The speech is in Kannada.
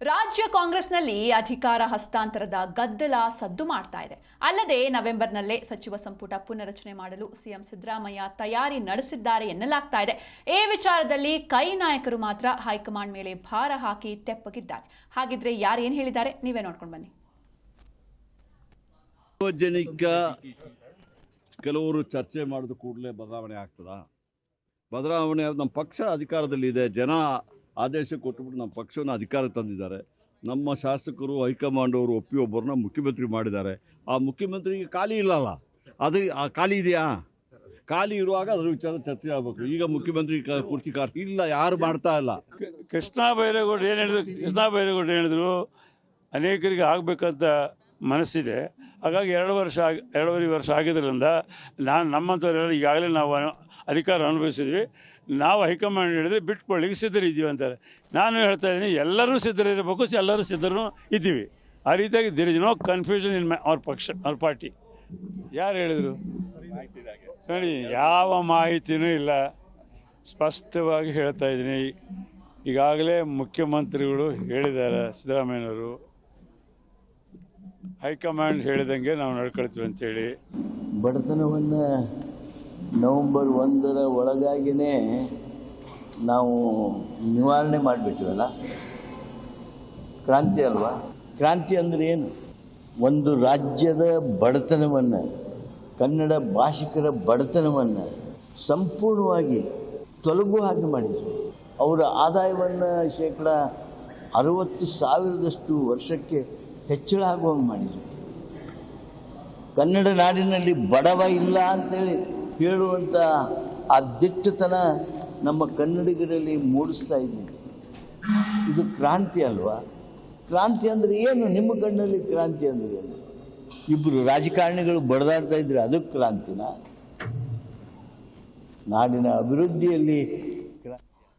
ರಾಜ್ಯ ಕಾಂಗ್ರೆಸ್ನಲ್ಲಿ ಅಧಿಕಾರ ಹಸ್ತಾಂತರದ ಗದ್ದಲ ಸದ್ದು ಮಾಡ್ತಾ ಇದೆ. ಅಲ್ಲದೆ ನವೆಂಬರ್ನಲ್ಲೇ ಸಚಿವ ಸಂಪುಟ ಪುನರಚನೆ ಮಾಡಲು ಸಿಎಂ ಸಿದ್ದರಾಮಯ್ಯ ತಯಾರಿ ನಡೆಸಿದ್ದಾರೆ ಎನ್ನಲಾಗ್ತಾ ಇದೆ. ಈ ವಿಚಾರದಲ್ಲಿ ಕೈ ನಾಯಕರು ಮಾತ್ರ ಹೈಕಮಾಂಡ್ ಮೇಲೆ ಭಾರ ಹಾಕಿ ತೆಪ್ಪಗಿದ್ದಾರೆ. ಹಾಗಿದ್ರೆ ಯಾರು ಏನ್ ಹೇಳಿದ್ದಾರೆ? ನೀವೇ ನೋಡ್ಕೊಂಡು ಬನ್ನಿ. ಸಾರ್ವಜನಿಕ ಕೆಲವರು ಚರ್ಚೆ ಮಾಡಿದ ಕೂಡಲೇ ಬದಲಾವಣೆ ಆಗ್ತದ? ಬದಲಾವಣೆ ನಮ್ಮ ಪಕ್ಷ ಅಧಿಕಾರದಲ್ಲಿದೆ. ಜನ ಆದೇಶ ಕೊಟ್ಟುಬಿಟ್ಟು ನಮ್ಮ ಪಕ್ಷವನ್ನು ಅಧಿಕಾರ ತಂದಿದ್ದಾರೆ. ನಮ್ಮ ಶಾಸಕರು ಹೈಕಮಾಂಡ್ ಅವರು ಒಪ್ಪಿ ಒಬ್ಬರನ್ನ ಮುಖ್ಯಮಂತ್ರಿ ಮಾಡಿದ್ದಾರೆ. ಆ ಮುಖ್ಯಮಂತ್ರಿಗೆ ಖಾಲಿ ಇಲ್ಲಲ್ಲ? ಅದು ಆ ಖಾಲಿ ಇದೆಯಾ? ಖಾಲಿ ಇರುವಾಗ ಅದರ ವಿಚಾರ ಚರ್ಚೆ ಆಗಬೇಕು. ಈಗ ಮುಖ್ಯಮಂತ್ರಿ ಪೂರ್ತಿ ಕಾರ್ ಇಲ್ಲ, ಯಾರು ಮಾಡ್ತಾ ಇಲ್ಲ. ಕೃಷ್ಣ ಬೈರೇಗೌಡ ಏನು ಹೇಳಿದ್ರು? ಕೃಷ್ಣ ಬೈರೇಗೌಡ ಹೇಳಿದ್ರು? ಅನೇಕರಿಗೆ ಆಗಬೇಕಂತ ಮನಸ್ಸಿದೆ. ಹಾಗಾಗಿ ಎರಡು ವರ್ಷ ಆಗಿ, ಎರಡೂವರೆ ವರ್ಷ ಆಗಿದ್ದರಿಂದ ನಾನು ನಮ್ಮಂಥವ್ರೆಲ್ಲ ಈಗಾಗಲೇ ನಾವು ಅಧಿಕಾರ ಅನುಭವಿಸಿದ್ವಿ. ನಾವು ಹೈಕಮಾಂಡ್ ಹೇಳಿದ್ರೆ ಬಿಟ್ಕೊಳ್ಳಿಕ್ಕೆ ಸಿದ್ಧರಿದ್ದೀವಿ ಅಂತಾರೆ. ನಾನು ಹೇಳ್ತಾ ಇದ್ದೀನಿ, ಎಲ್ಲರೂ ಸಿದ್ಧರಿರಬೇಕು ಎಲ್ಲರೂ ಸಿದ್ಧರೂ ಇದ್ದೀವಿ. ಆ ರೀತಿಯಾಗಿ there is no confusion in my ಅವ್ರ ಪಕ್ಷ ಅವ್ರ ಪಾರ್ಟಿ ಯಾರು ಹೇಳಿದರು? ಸರಿ, ಯಾವ ಮಾಹಿತಿನೂ ಇಲ್ಲ. ಸ್ಪಷ್ಟವಾಗಿ ಹೇಳ್ತಾ ಇದ್ದೀನಿ. ಈಗಾಗಲೇ ಮುಖ್ಯಮಂತ್ರಿಗಳು ಹೇಳಿದ್ದಾರೆ ಸಿದ್ದರಾಮಯ್ಯನವರು. ಹೈಕಮಾಂಡ್ ಹೇಳಿದಂಗೆ ನಾವು ನಡ್ಕೊಳ್ತೀವಿ ಅಂತೇಳಿ. ಬಡತನವನ್ನು ನವೆಂಬರ್ ಒಂದರ ಒಳಗಾಗಿನೇ ನಾವು ನಿವಾರಣೆ ಮಾಡಿಬಿಟ್ಟಿವಲ್ಲ ಕ್ರಾಂತಿ ಅಲ್ವಾ? ಕ್ರಾಂತಿ ಅಂದರೆ ಏನು? ಒಂದು ರಾಜ್ಯದ ಬಡತನವನ್ನು, ಕನ್ನಡ ಭಾಷಿಕರ ಬಡತನವನ್ನು ಸಂಪೂರ್ಣವಾಗಿ ತೊಲಗು ಹಾಗೆ ಮಾಡಿದರು. ಅವರ ಆದಾಯವನ್ನು ಶೇಕಡ ಅರವತ್ತು ಸಾವಿರದಷ್ಟು ವರ್ಷಕ್ಕೆ ಹೆಚ್ಚಳ ಆಗುವಂಗೆ ಮಾಡಿದರು ಕನ್ನಡ ನಾಡಿನಲ್ಲಿ ಬಡವ ಇಲ್ಲ ಅಂತೇಳಿ ಹೇಳುವಂಥ ಆ ದಿಟ್ಟತನ ನಮ್ಮ ಕನ್ನಡಿಗರಲ್ಲಿ ಮೂಡಿಸ್ತಾ ಇದ್ದೀನಿ ಇದು ಕ್ರಾಂತಿ ಅಲ್ವಾ? ಕ್ರಾಂತಿ ಅಂದರೆ ಏನು? ನಿಮ್ಮ ಕಣ್ಣಲ್ಲಿ ಕ್ರಾಂತಿ ಅಂದರೆ ಏನು? ಇಬ್ಬರು ರಾಜಕಾರಣಿಗಳು ಬಡದಾಡ್ತಾ ಇದ್ರೆ ಅದು ಕ್ರಾಂತಿನ? ನಾಡಿನ ಅಭಿವೃದ್ಧಿಯಲ್ಲಿ